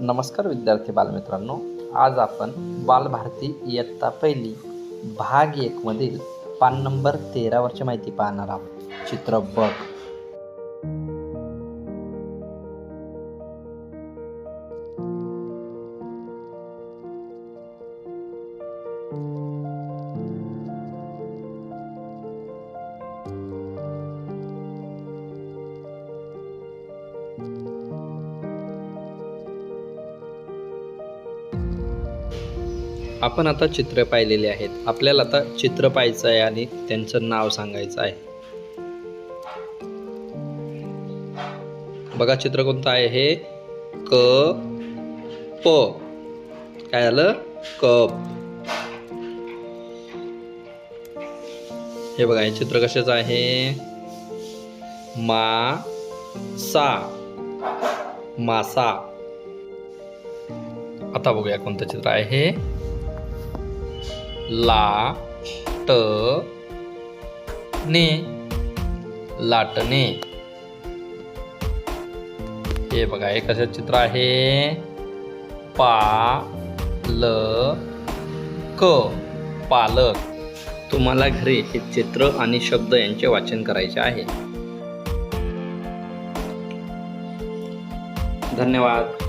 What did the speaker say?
नमस्कार विद्यार्थी बालमित्रांनो आज आपण बालभारती इयत्ता पहिली भाग एकमधील पान नंबर तेरावरची माहिती पाहणार आहोत. चित्र बघ. आपण आता चित्र पाहिलेली आहेत. आपल्याला आता चित्र पाहायचं आहे आणि त्यांचं नाव सांगायचं आहे. बघा चित्र कोणतं आहे हे? क प. काय झालं कप हे बघा हे चित्र कशाचं आहे? मा सा. मासा आता बघूया कोणतं चित्र आहे हे. ला ट ने लाटणे. हे बघा हे कसं चित्र आहे? पा ल क पालक. तुम्हाला घरी हे चित्र आणि शब्द यांचे वाचन करायचे आहे. धन्यवाद.